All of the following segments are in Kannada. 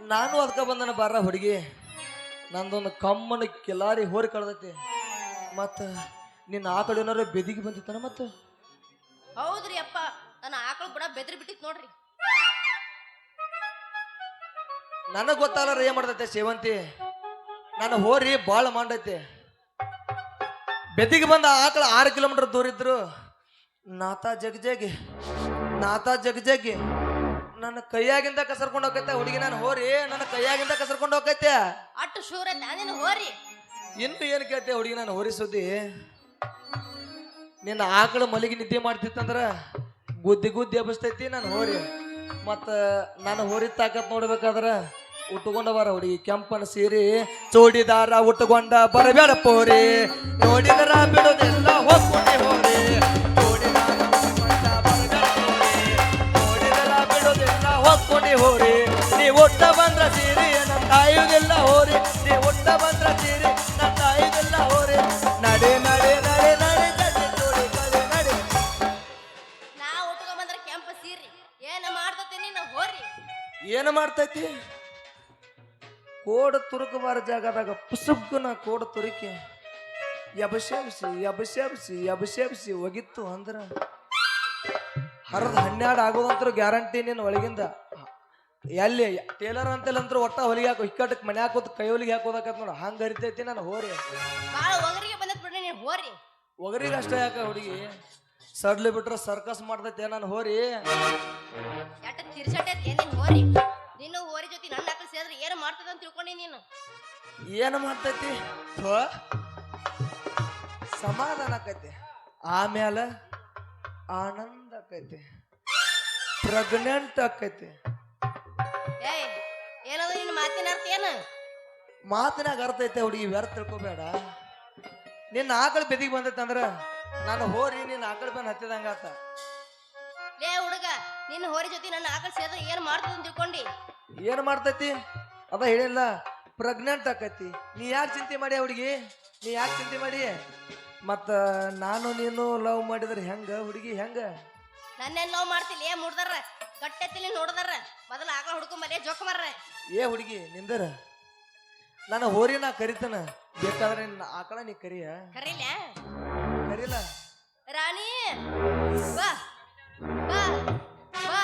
ನಾನು ಅದಕ್ಕೆ ಬಂದನ ಬಾರ ಹುಡುಗಿ. ನಂದೊಂದು ಕಮ್ಮನ ಕಿಲಾರಿ ಹೋರಿ ಕಳ್ದೈತಿ. ಮತ್ತು ನಿನ್ನ ಆಕಳು ಏನಾರು ಬೆದಿಗೆ ಬಂದಿತ್ತನ ಮತ್ತು? ಹೌದ್ರಿ ಅಪ್ಪ ನನ್ನ ಆಕಳು ಬಡ ಬೆದ್ರಿ ಬಿಟ್ಟಿತ್ತು ನೋಡ್ರಿ. ನನಗೆ ರೀ ಏನ್ ಮಾಡ್ತೈತೆ ಸೇವಂತಿ? ನನ್ನ ಹೋರಿ ಭಾಳ ಮಾಡೈತೆ. ಬೆದಿಗೆ ಬಂದ ಆಕಳು ಆರು ಕಿಲೋಮೀಟರ್ ದೂರ ಇದ್ರು. ನಾತ ಜಗ್ಜಗಿ ನಾತ ಜಗ್ಜಗಿ ನನ್ನ ಕೈಯಾಗಿಂದ ಕಸರ್ಕೊಂಡು ಹೋಗೈತೆ ಹುಡುಗಿ ನಾನು ಹೋರಿ ನನ್ನ ಕೈಯಾಗಿಂದ ಕಸರ್ಕೊಂಡು ಹೋಗೈತೆ. ಅಟ್ಟು ಶೂರ ನಾನೇನು ಹೋರಿ? ಇನ್ನು ಏನು ಕೇಳ್ತೆ ಹುಡುಗಿ ನಾನು ಹೋರಿ ಸುದ್ದಿ? ನಿನ್ನ ಆಕಳು ಮಲಗಿ ನಿದ್ದೆ ಮಾಡ್ತಿತ್ತಂದ್ರ ಗುದ್ದಿ ಗುದ್ದಿ ಎಬ್ಬಿಸ್ತೈತಿ ನಾನು ಹೋರಿ. ಮತ್ತು ನಾನು ಹೋರಿ ತಾಕತ್ ನೋಡ್ಬೇಕಾದ್ರ ಉಟ್ಕೊಂಡ ಬರ ಹುಡುಗಿ ಕೆಂಪನ ಸೀರೆ ಚೋಡಿದಾರ ಉಟ್ಕೊಂಡ ಬರಬೇಡ ಪೋರಿ. ನೋಡಿದರ ಬಿಡೋದೆಲ್ಲ ಹೋಗ್ಕೊಂಡೆ ಹೋರಿ ಏನ ಮಾಡ್ತತಿ ಕೋಡ ತುರುಕಬಾರ ಜಾಗದಾಗ ಪುಸುಗ್ಗುನ ಕೋಡ ತುರುಕಿ ಎಬಸ್ಯಾಬಿಸಿ ಎಬಸ್ಯಾಬಿಸಿ ಎಬಸ್ಯಾಬಿಸಿ ಒಗಿತ್ತು ಅಂದ್ರ ಹರದ ಹನ್ನೆರಡು ಆಗೋದಂತ್ರ ಗ್ಯಾರಂಟಿ ನಿನ್ನ ಒಳಗಿಂದ. ಎಲ್ಲಿ ಟೇಲರ್ ಅಂತೇಲಂತ್ರ ಒಟ್ಟ ಹೊಲಿಗೆ ಹಾಕೋ ಇಕ್ಕಟ್ಟಕ್ಕೆ ಮನೆ ಹಾಕೋದು ಕೈ ಹೊಲಿಗೆ ಹಾಕೋದಕ್ಕತ್ ನೋಡ ಹಂಗ ಹರಿತೈತಿ ನಾನು ಹೋರಿ ಬಾಳ ಒಗರಿಗೆ ಬಂದತ್ ಬಿಡ್ರಿ ನೀನ್ ಹೋರಿ. ಒಗರಿಗೆ ಅಷ್ಟೇ ಯಾಕ ಹುಡುಗಿ? ಸಡ್ಲಿ ಬಿಟ್ರೆ ಸರ್ಕಸ್ ಮಾಡ್ತೈತೆ ನಾನು ಹೋರಿ. ಎಟ್ಟ ತಿರ್ಸಟೈತಿ ನೀನ್ ಹೋರಿ. ನಿನ್ನ ಹೋರಿ ಜೊತೆ ನನ್ನ ಆಕಳು ಸೇರಿದ್ರೆ ಏನು ಮಾಡ್ತದ ಅಂತ ತಿಳ್ಕೊಂಡಿ ನೀನು. ಏನು ಮಾಡ್ತೈತಿ? ಥೋ. ಸಮಾಧಾನ ಆಕೈತಿ. ಆಮೇಲೆ ಆನಂದ ಆಕೈತಿ. ಪ್ರೆಗ್ನೆಂಟ್ ಆಕೈತಿ. ಏಯ್ ಏನದು ನಿನ್ನ ಮಾತಿನ ಅರ್ಥ ಏನು? ಮಾತಿನಾಗ ಅರ್ಥ ಐತೆ ಹುಡುಗಿ ವ್ಯರ್ಥ ತಿಳ್ಕೊಬೇಡ. ನಿನ್ನ ಆಕಳ ಬೆದಿಗೆ ಬಂದೈತೆ ಅಂದ್ರ ನಾನು ಹೋರಿ ನಿನ್ನ ಆಕಳ ಬಂದು ಹತ್ತಿದಂಗ ಆತ. ಲೇ ಹುಡುಗ ನಿನ್ನ ಹೋರಿ ಜೊತೆ ನನ್ನ ಆಕಳು ಸೇರಿದ್ರೆ ಏನು ಮಾಡ್ತದ ಅಂತ ತಿಳ್ಕೊಂಡಿ. ಏನು ಮಾಡ್ತೈತಿ? ಅದ ಹೇಳಿಲ್ಲ ಪ್ರೆಗ್ನೆಂಟ್ ಆಕೈತಿ. ನೀ ಯಾಕೆ ಚಿಂತೆ ಮಾಡಿ ಹುಡುಗಿ? ನೀ ಯಾಕೆ ಚಿಂತೆ ಮಾಡಿ ಮತ್ತ ನಾನು ನೀನು ಲವ್ ಮಾಡಿದ್ರೆ ಹೆಂಗ ಹುಡುಗಿ ಹೆಂಗ? ನನ್ನೇನ್ ಲವ್ ಮಾಡ್ತಿಲ್ಲ ಏ ಮುಡ್ದಾರ ಗಟ್ಟೆತ್ತಿಲಿ ನೋಡದಾರ ಮೊದಲ ಆಕಳ ಹುಡ್ಕೊಂಡ್ ಮನೆ ಜೋಕ್ ಬರ್ರ ಏ ಹುಡುಗಿ ನಿಂದರ? ನಾನು ನಾ ಕರಿತನ ಬೇಕಾದ್ರೆ ನಿನ್ನ ಆಕಳ ನೀ ಕರಿಯ? ಕರೀಲ? ಕರಿಲ? ರಾಣಿ! ಬಾ. ಬಾ. ಬಾ.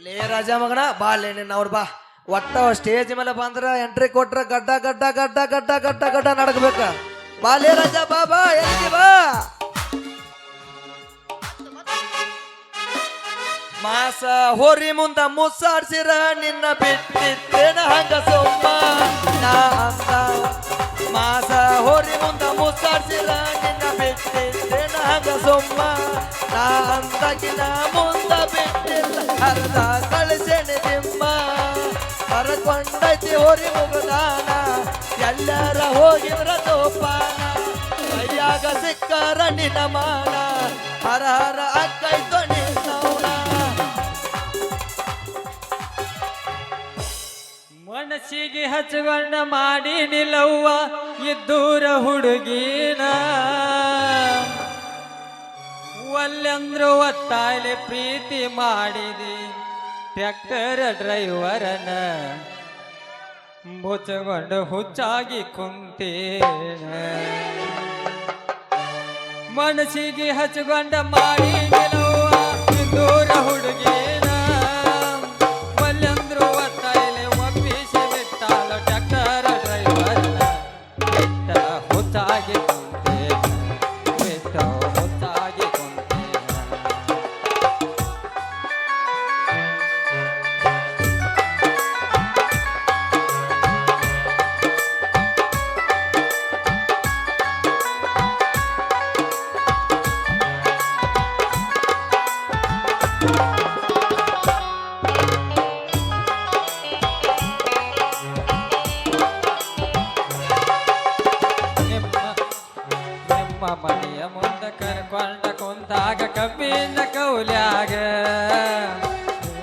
ಲೇ ರಾಜ ಮಗನ ಬಾ ಲೇ ನಿನ್ನ ಅವ್ರು ಬಾ. ಒಟ್ಟ ಸ್ಟೇಜ್ ಮೇಲೆ ಬಂದ್ರ ಎಂಟ್ರಿ ಕೊಟ್ರ ಗಡ್ಡ ಗಡ್ಡ ಗಡ್ಡ ಗಡ್ಡ ಗಡ್ಡ ಗಡ್ಡ ನಡಕ್ಬೇಕ. ಬಾ ಲೇ ರಾಜ ಬಾ ಬಾ ಎಲ್ಲಿ ಬಾ? ಮಾಸ ಹೋರಿ ಮುಂದ ಮುಸ್ಸಾಡ್ಸಿರ, ನಿನ್ನ ಬಿಟ್ಟಿದ್ದೇನ ಹಂಗ ಸೊಮ್ಮ ನಾ ಅಂತ ಮಾಸ ಹೋರಿ ಮುಂದ ಮುಸ್ಸಾಡ್ಸಿರ, ನಿನ್ನ ಬಿಟ್ಟಿದ್ದೇನ ಹಂಗ ಸೊಮ್ಮ ನಾ ಮುಂದ ಬಿಟ್ಟಿಲ್ಲ, ಅರ್ಧ ಕಳಿಸೇನೆ ನಿಮ್ಮ. ಹರಕೊಂಡೈತಿ ಹೋರಿ ಮುಗದಾನ ಎಲ್ಲರ ಹೋಗಿದ್ರ ತೋಪಾನ. ಕೈಯಾಗ ಸಿಕ್ಕರ ನಿನ್ನ ಮಾನ, ಹರ ಹರ ಅಕ್ಕೈತೋ ಮನಸ್ಸಿಗೆ ಹಚ್ಚಗೊಂಡ ಮಾಡಿ ನಿಲ್ಲವ್ವ ಇದ್ದೂರ ಹುಡುಗಿನ. ಒಲ್ಲೆಂದ್ರು ಒತ್ತಾಯಲೆ ಪ್ರೀತಿ ಮಾಡಿದಿ, ಟ್ರ್ಯಾಕ್ಟರ್ ಡ್ರೈವರನ. ಮುಚ್ಚಗೊಂಡು ಹುಚ್ಚಾಗಿ ಕುಂತೇನ. ಮನಸ್ಸಿಗೆ ಹಚ್ಚಗೊಂಡ ಮಾಡಿ ದೂರ ಇದ್ದೂರ ಜಾತ್ಯಾಗ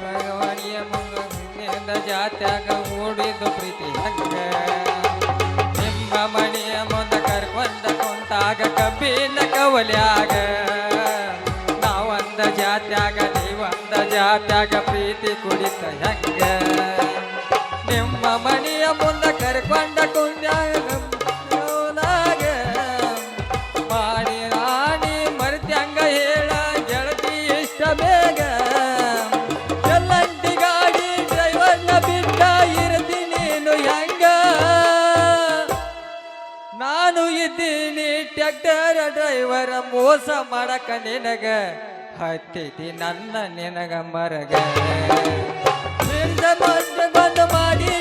ಭಗವಾನಿಯ ಮುಂದ ಜಾತ್ಯಾಗ ಓಡಿದ್ದು ಪ್ರೀತಿ ಹಂಗ. ನಿಮ್ಮ ಮನೆಯ ಮುಂದ ಕರ್ಕೊಂಡ ಕುಂತಾಗ ಕಬ್ಬಿನ ಕವಲ್ಯಾಗ. ನಾವೊಂದ ಜಾತ್ಯಾಗ, ನೀವೊಂದ ಜಾತ್ಯಾಗ ಪ್ರೀತಿ ಕುಡಿತ ಹೆಂಗ. ನಿಮ್ಮ ಮನೆಯ ಮುಂದ ಕರ್ಕೊಂಡ ಕಂಡಕ್ಟರ್ ಡ್ರೈವರ ಮೋಸ ಮಾಡಕ ನಿನಗ. ಹತ್ತೈತಿ ನನ್ನ ನಿನಗ ಮರಗ. ಬಂದ ಮಾಡಿ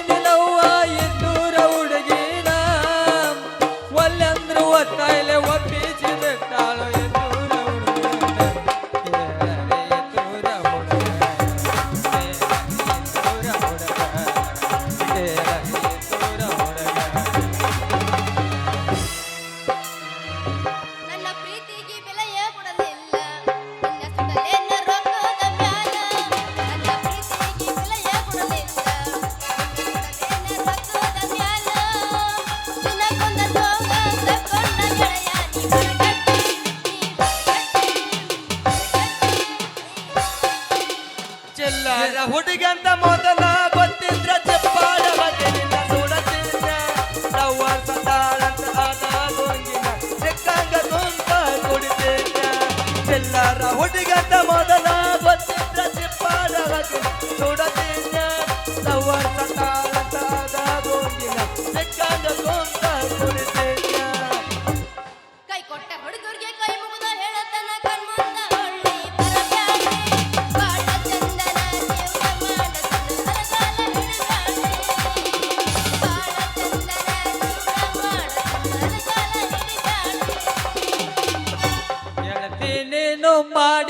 பாடி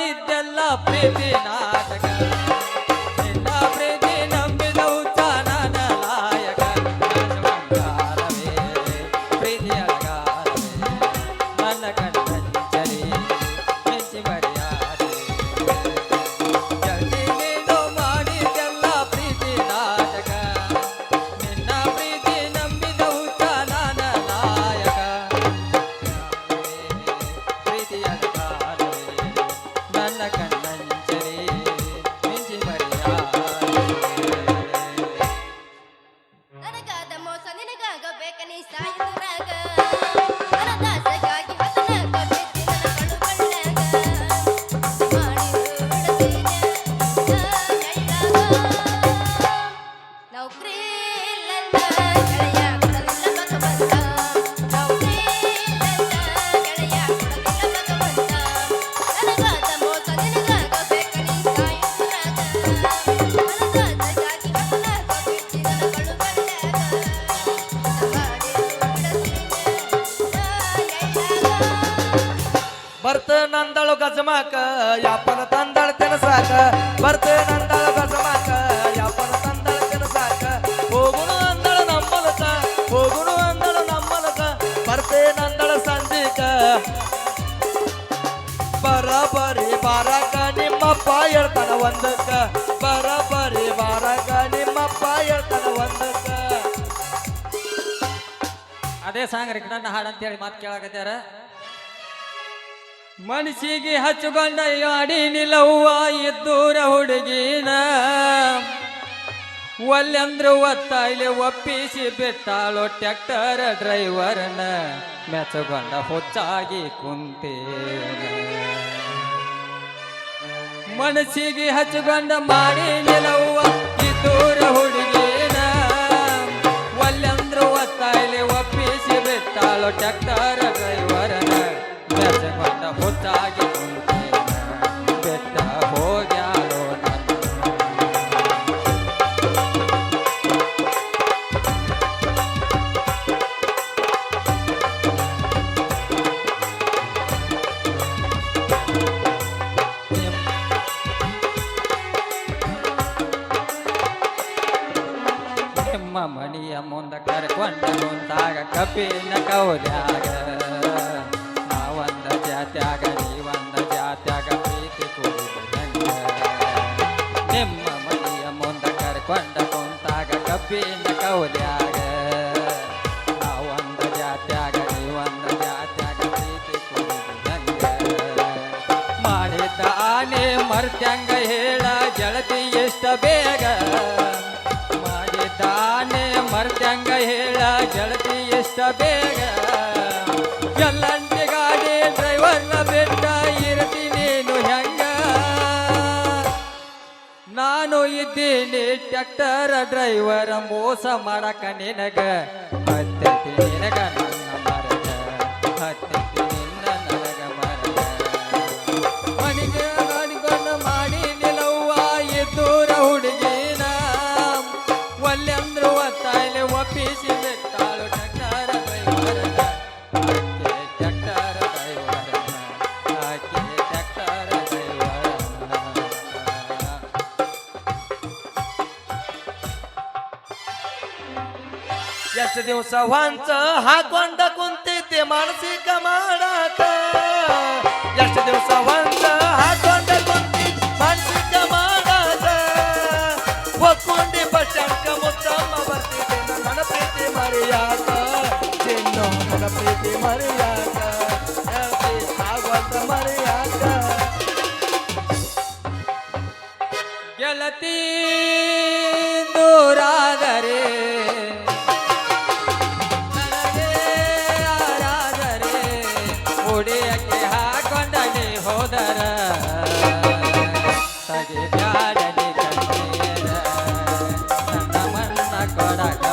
ಬರಬರಿ ಬಾರಕ ನಿಮ್ಮಪ್ಪ ಹೇಳ್ತಾನ ಒಂದಕ್ಕ. ಬರಬರಿ ಬಾರಕ ನಿಮ್ಮಪ್ಪ ಹೇಳ್ತಾನ ಒಂದಕ್ಕ. ಅದೇ ಸಾಂಗ್ ರೀ ನನ್ನ ಹಾಡು ಅಂತೇಳಿ ಮಾತು ಕೇಳಾಕತ್ಯಾರ. ಮನಸಿಗೆ ಹಚ್ಚುಕೊಂಡ ಯಾಡಿ ನಿಲ್ಲವ್ವ ಇದ್ದೂರ ಹುಡುಗಿನ. ಒಲ್ಲೆಂದ್ರೆ ಒತ್ತಾಯ್ಲೆ ಒಪ್ಪಿಸಿ ಬಿಟ್ಟಾಳು ಟ್ಯಾಕ್ಟರ್ ಡ್ರೈವರ್ನ. ಮೆಚ್ಚಗೊಂಡ ಹೊಚ್ಚಾಗಿ ಕುಂತೆ ಮನಸ್ಸಿಗೆ ಹಚ್ಕೊಂಡ ಮಾಡಿ ನಿಲವ್ವ ದೂರ ಹುಡುಗಿನ. ಒಲ್ಲೆಂದ್ರೆ ಒತ್ತಾಯ್ಲೆ ಒಪ್ಪಿಸಿ ಬಿಟ್ಟಾಳು ಟ್ಯಾಕ್ಟರ್ ಡ್ರೈವರ್ನ. ಮೆಚ್ಚಗೊಂಡ ಹೊಚ್ಚಾಗಿ ಕುಂತ ಕಪಿನ ಕೌಲ್ಯಾಗ. ನಾವಂದ ಜಾತ್ಯಾಗ ನೀವಂದ ಜಾತ್ಯಾಗ, ಪ್ರೀತಿ ಕುಡಿದಂಗ. ನಿಮ್ಮ ಮನೆಯ ಮುಂದ ಕರ್ಕೊಂಡ ಕುಂತಾಗ ಕಪಿನ ಕೌಲ್ಯಾಗ. ನಾವಂದ ಜಾತ್ಯಾಗ ನೀವಂದ ಜಾತ್ಯಾಗ, ಪ್ರೀತಿ ಕುಡಿದಂಗ. ಮಾಡಿದ್ದಾನೆ ಮರ್ತ್ಯಂಗ ಹೇಳ, ಗೆಳತಿ ಎಷ್ಟ ಬೇಗ. ಬೇಗ. ಎಲ್ಲಂಟಿ ಗಾಡಿ ಡ್ರೈವರ್ನ ಬಿಟ್ಟ ಇರ್ತಿ ನೀನು ಹೆಂಗ? ನಾನು ಇದ್ದೀನಿ ಟ್ರ್ಯಾಕ್ಟರ್ ಡ್ರೈವರ್, ಮೋಸ ಮಾಡಕ ನಿನಗ. ಮತ್ತೆ ನಿನಗ ನನ್ನ ಮರಗ ಹತ್ತೈತಿ देव हा कोंड कोणते ते माणसी कमाडात यश देव चव्हाणचं हा कोंड कोणते माणसी कमाडात व कोंडी पशांक मुद्दा मन प्रीती मर्यादा. जेनो मन प्रीती मर्यादा. ก็带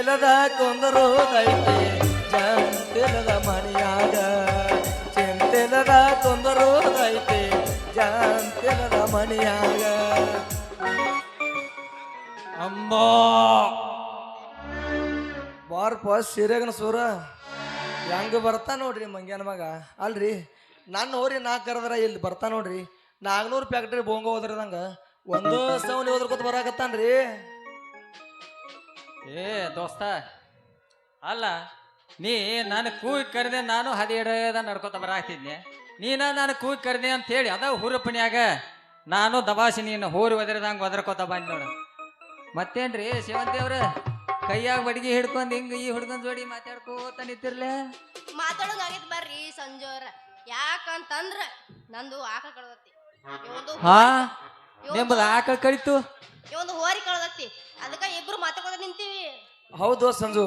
ಚಿಂತಿಲ್ಲದ ಕುಂದರುದೈತೆ ಜಂತಿಲ್ಲದ ಮನೆಯಾಗ ಚಿಂತಿಲ್ಲದ ಕುಂದರುದೈತೆ ಜಂತೆಲದ ಮನೆಯಾಗ ಅಮ್ಮ ಬಾರ್ಪ ಸೀರೆಗನ ಸೂರ. ಹೆಂಗ ಬರ್ತಾ ನೋಡ್ರಿ ಮಂಗ್ಯಾನ ಮಗ? ಅಲ್ರಿ ನನ್ನ ಹೋರಿ ನಾ ಕರೆದ್ರ ಇಲ್ಲಿ ಬರ್ತಾ ನೋಡ್ರಿ. ನಾಲ್ನೂರು ಫ್ಯಾಕ್ಟ್ರಿ ಬೋಂಗ ಹೋದ್ರದಂಗ ಒಂದು ಸೌನಿ ಹೋದ್ರಕೊತ ಬರಾಕತ್ತಾನ್ರಿ. ಏ ದೋಸ್ತ. ಅಲ್ಲ ನೀ ನಾನು ಕೂಗಿ ಕರೆದೆ ನಾನು ಹದಿ ನಡ್ಕೋತ ಬರಾಕ್ತಿದ್ನೆ ನೀನ ನಾನು ಕೂಗಿ ಕರೆದೆ ಅಂತ ಹೇಳಿ ಅದ ಹುರುಪನ್ಯಾಗ ನಾನು ದಬಾಸಿ ನೀನು ಹೋರಿ ಒದರದಂಗ ಒದರ್ಕೋತ ಬಂದ್ ನೋಡು. ಮತ್ತೇನ್ರಿ ಶಿವಂತೇವ್ರ ಕೈಯಾಗ ಬಡಿಗೆ ಹಿಡ್ಕೊಂಡ್ ಹಿಂಗ ಈ ಹುಡ್ಗನ್ ಜೋಡಿ ಮಾತಾಡ್ಕೋತ ನಿಂತಿರ್ಲೆ? ಮಾತಾಡೋದಾಗಿತ್ತು ಬರ್ರಿ ಸಂಜೋರ. ಯಾಕಂತಂದ್ರ ನಂದು ಆಕಳ ಕಳ್ದತಿ. ಹಾ? ನಿಮ್ಮದು ಆಕಳ ಕಳಿತು ಇವಂದು ಹೋರಿ ಕಳ್ದತ್ತಿ. ಅದಕ್ಕ ಇಬ್ರು ಮಾತಾಡ ನಿಂತೀವಿ. ಹೌದು ಸಂಜು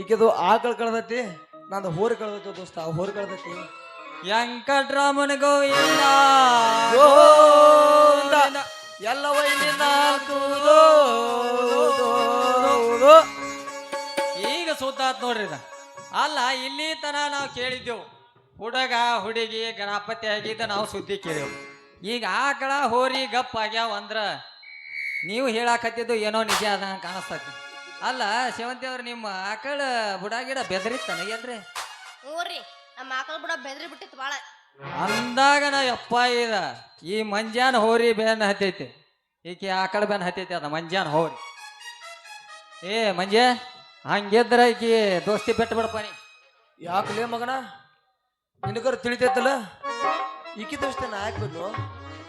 ಈಕೆದು ಆಕಳ ಕಳದತ್ತಿ ನಂದು ಹೋರಿ ಕಳದತ್ತಿ ದೋಸ್ತ ಆ ಹೋರಿ ಕಳದತ್ತಿ. ವೆಂಕಟ್ರಾಮನ ಗೋವಿಂದ. ಗೋವಿಂದ. ಎಲ್ಲ ವೈನಿ ನಾಲ್ಕುದು ಈಗ ಸುದ್ದಾತ್ ನೋಡ್ರಿ ಇದ. ಅಲ್ಲ ಇಲ್ಲಿ ತನ ನಾವು ಕೇಳಿದ್ದೆವು. ಹುಡುಗ ಹುಡುಗಿ ಗಣಪತಿ ಆಗಿದ್ದ ನಾವು ಸುದ್ದಿ ಕೇಳೇವು ಈಗ ಆಕಳ ಹೋರಿ ಗಪ್ ಆಗ್ಯಾವ ಅಂದ್ರ ನೀವು ಹೇಳಾಕತ್ತಿದ್ದು ಏನೋ ನಿಜ ಅದ ಕಾಣಿಸ್ತೈತಿ. ಅಲ್ಲ ಸೇವಂತಿ ಅವ್ರ ನಿಮ್ಮ ಆಕಳ ಬುಡ ಗಿಡ ಬೆದರಿತ್ತಾನ ಏನ್ರಿ? ಹ್ಞೂರಿ ನಮ್ಮ ಆಕಳ ಬುಡ ಬೆದ್ರಿ ಬಿಟ್ಟಿತ್ತು ಬಾಳ. ಅಂದಾಗ ನಾ ಯಪ್ಪ ಇದ ಈ ಮಂಜಾನ ಹೋರಿ ಬೇನ್ ಹತ್ತೈತಿ. ಈಕೆ ಆಕಳ ಬೆನ್ ಹತ್ತೈತಿ ಅದ ಮಂಜಾನ ಹೋರಿ. ಏ ಮಂಜೆ ಹಂಗಿದ್ರ ಈಕಿ ದೋಸ್ತಿ ಬಿಟ್ಟು ಬಿಡಪ್ಪ ನೀ. ಯಾಕಲೇ ಮಗನ? ನಿನಗರು ತಿಳಿತೈತಲ್ಲ? ಈಕಿ ದೋಸ್ತಿ ನಾ ಯಾಕೆ ಬಿಡ್ಲು?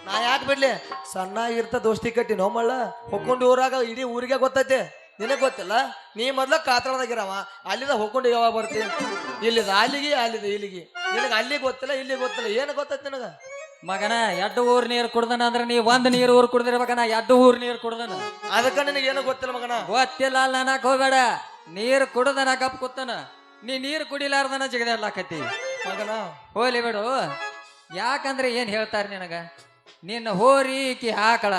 ನಾ ಯಾಕೆ ಬಿಡ್ಲಿ? ಸಣ್ಣ ಇರ್ತ ದೋಸ್ತಿ ಕಟ್ಟಿ ನೋಮಳ್ಳ ಹೊಕ್ಕೊಂಡು ಊರಾಗ ಇಡೀ ಊರಿಗೆ ಗೊತ್ತೈತೆ. ನಿನಗೆ ಗೊತ್ತಿಲ್ಲ? ನೀ ಮೊದ್ಲ ಕಾತರದಾಗಿರವ ಅಲ್ಲಿಂದ ಹೊಕ್ಕೊಂಡು ಯಾವಾಗ ಬರ್ತೀನಿ ಇಲ್ಲಿದ ಅಲ್ಲಿಗೆ ಅಲ್ಲಿದ ಇಲ್ಲಿಗೆ. ನಿನಗೆ ಅಲ್ಲಿ ಗೊತ್ತಿಲ್ಲ ಇಲ್ಲಿ ಗೊತ್ತಿಲ್ಲ ಏನು ಗೊತ್ತೈತೆ ನಿನಗ? ಮಗನ ಎರಡು ಊರ್ ನೀರು ಕುಡ್ದನ ಅಂದ್ರೆ ನೀ ಒಂದ್ ನೀರು ಊರ್ ಕುಡ್ದಿರ್ಬೇಕನ ಎರಡು ಊರ್ ನೀರು ಕುಡ್ದನ. ಅದಕ್ಕ ನಿನಗೆ ಏನು ಗೊತ್ತಿಲ್ಲ ಮಗನ? ಗೊತ್ತಿಲ್ಲ ನನಕ್ ಹೋಗಬೇಡ ಹೋಗ್ಬೇಡ. ನೀರು ಕುಡ್ದನ ಕಪ್ ಕೂತನ. ನೀ ನೀರು ಕುಡಿಲಾರ್ದನ ಜಿಗದಾಡ್ಲಾಕತ್ತಿ ಮಗನ? ಹೋಗ್ಲಿ ಬಿಡು. ಯಾಕಂದ್ರೆ ಏನ್ ಹೇಳ್ತಾರೆ ನಿನಗ? ನಿನ್ನ ಹೋರಿ ಈಕಿ ಆಕಳ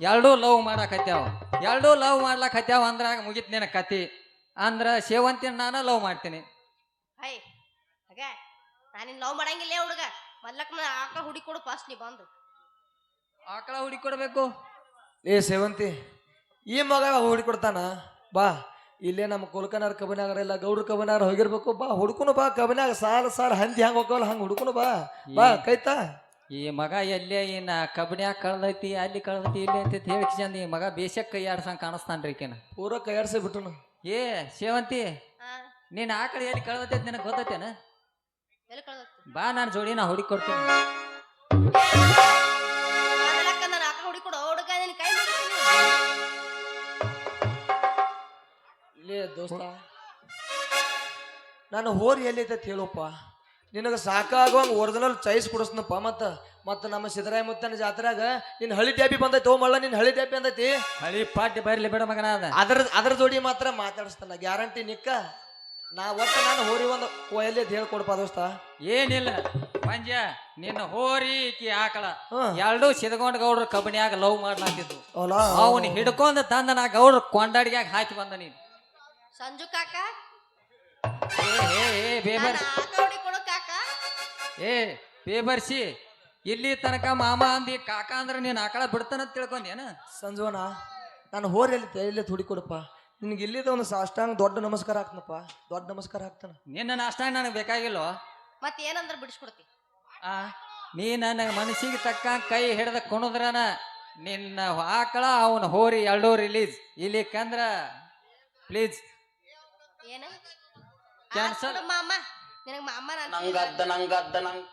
ಎರಡೂ ಲವ್ ಮಾಡಾಕತ್ಯಾವ. ಎರಡೂ ಲವ್ ಮಾಡ್ಲಾಕತ್ಯಾವ ಅಂದ್ರ ಮುಗಿತ್ ನಿನ ಕತಿ. ಅಂದ್ರ ಸೇವಂತಿನ ನಾನು ಲವ್ ಮಾಡ್ತೀನಿ. ಹೈ ಹಾಗ ನಾನಿನ್ ಲವ್ ಮಾಡಂಗಿಲ್ಲ ಹುಡುಗ. ಮಲ್ಲಕ್ನ ಆಕಳ ಹುಡಿ ಕೊಡು ಫಸ್ಟ್ ನೀ ಬಂದು. ಆಕಳ ಹುಡಿ ಕೊಡ್ಬೇಕು? ಏ ಸೇವಂತಿ ಈ ಮಗ ಹುಡಿ ಕೊಡ್ತಾನ? ಬಾ. ಇಲ್ಲೇ ನಮ್ಮ ಕುಲ್ಕನಾರ್ ಕಬಿನಾಗರ ಇಲ್ಲ ಗೌಡ್ರ ಕಬನಾರ ಹೋಗಿರ್ಬೇಕು. ಬಾ ಹುಡುಕುನು ಬಾ ಕಬನಾಗ ಸಾಲ ಸಾಲ ಹಂದಿ ಹಂಗ ಹೋಗಲ್ಲ ಹಂಗ ಹುಡ್ಕುನು ಬಾ. ಬಾ ಕೈತಾ? ಈ ಮಗ ಎಲ್ಲೇ ಇನ್ನ ಕಬನ್ಯಾಗ ಕಳ್ದೈತಿ ಅಲ್ಲಿ ಕಳ್ದೈತಿ ಇಲ್ಲಿ ಅಂತ ಹೇಳಿ ಚಂದ ಈ ಮಗ ಬೇಸಕ್ ಕೈ ಆಡ್ಸಂಗ್ ಕಾಣಿಸ್ತಾನ್ರಿ ಈಕೆನ. ಪೂರ ಕೈಯಾಡ್ಸೇ ಬಿಟ್ಟನು. ಏ ಸೇವಂತಿ ನೀನ್ ಆ ಕಡೆ ಎಲ್ಲಿ ಕಳ್ದೈತಿ ಅಂತ ನಿನಗೆ ಗೊತ್ತೈತೇನ? ಬಾ ನಾನು ಜೋಡಿ ನಾ ಹುಡುಕಿ ಕೊಡ್ತೀನಿ. ದೋಸ್ತ? ನಾನು ಹೋರಿ ಎಲ್ಲೈತೆ ಹೇಳಪ್ಪ. ನಿನಗೆ ಸಾಕಾಗುವಂಗೆ ಒರಿಜಿನಲ್ ಚಾಯ್ಸ್ ಕೊಡಿಸ್ನಪ್ಪ ಮತ್ತು. ಮತ್ತು ನಮ್ಮ ಸಿದ್ದರಾಯ ಮುತ್ತನ ಜಾತ್ರೆಗ ನಿನ್ನ ಹಳಿ ಟ್ಯಾಬಿ ಬಂದೈತಿ ಓ ಮಳ್ಳ ನಿನ್ನ ಹಳಿ ಟ್ಯಾಬಿ ಅಂದೈತಿ ಹಳಿ ಪಾಟಿ ಬರಲಿ ಬೇಡ ಮಗನ ಅದ. ಅದ್ರ ಅದ್ರ ಜೋಡಿ ಮಾತ್ರ ಮಾತಾಡಿಸ್ತಾನ ಗ್ಯಾರಂಟಿ ನಿಕ್ಕ. ನಾ ಒಟ್ಟು ನಾನು ಹೋರಿ ಒಂದು ಎಲ್ಲಿ ಅಂತ ಹೇಳ್ಕೊಡಪ್ಪ ದೋಸ್ತ. ಏನಿಲ್ಲ ಪಂಜ ನಿನ್ನ ಹೋರಿ ಈಕಿ ಆಕಳ. ಎರಡು ಸಿದ್ಗೊಂಡ ಗೌಡ್ರ ಕಬಡ್ಯಾಗ ಲವ್ ಮಾಡ್ಲಾತಿದ್ದು ಅವನು ಹಿಡ್ಕೊಂಡ ಹಿಡ್ಕೊಂಡ್ ತಂದ ನಾ ಗೌಡ್ರ ಕೊಂಡಾಡಿಯಾಗ ಹಾಕಿ ಬಂದ ನೀನು. ಸಂಜು ಕಾಕ? ಏ ಏ ಏ ಬೇಬರ್ ನಾನು ಕೊಡು ಕಾಕ. ಏ ಬೇಬರ್ಸಿ ಇಲ್ಲಿ ತನಕ ಮಾಮ ಅಂದಿ ಕಾಕ ಅಂದ್ರೆ ನೀನು ಆಕಳ ಬಿಡ್ತಾನಂತ ತಿಳ್ಕೊಂಡೇನ? ಸಂಜುವನ ನಾನು ಹೋರಿ ಎಲ್ಲಿ ಎಲ್ಲಿ ಹುಡಿ ಕೊಡಪ್ಪ. ನಿನಗೆ ಇಲ್ಲಿದ ಒಂದು ಸಾಷ್ಟಾಂಗ ದೊಡ್ಡ ನಮಸ್ಕಾರ ಹಾಕ್ತನಪ್ಪ. ದೊಡ್ಡ ನಮಸ್ಕಾರ ಹಾಕ್ತಾನ. ನಿನ್ನ ನಾಷ್ಟ ನನಗೆ ಬೇಕಾಗಿಲ್ಲ? ಮತ್ತೆ ಏನಂದ್ರೆ ಬಿಡಿಸ್ಕೊಡ್ತಿ? ಆ ನೀ ನನ್ನ ಮನಸ್ಸಿಗೆ ತಕ್ಕ ಕೈ ಹಿಡ್ದ ಕುಣದ್ರನ ನಿನ್ನ ಆಕಳ ಅವನ ಹೋರಿ ಎರಡೂ ರಿಲೀಸ್ ಇಲ್ಲಿ ಕಂದ್ರ ಪ್ಲೀಸ್ ಏನ? Cancel. ಮಾಮ. ನಿನಗ ಮಾಮ ನಂಗದ್ದ ನಂಗದ್ದ ನಂಗ್.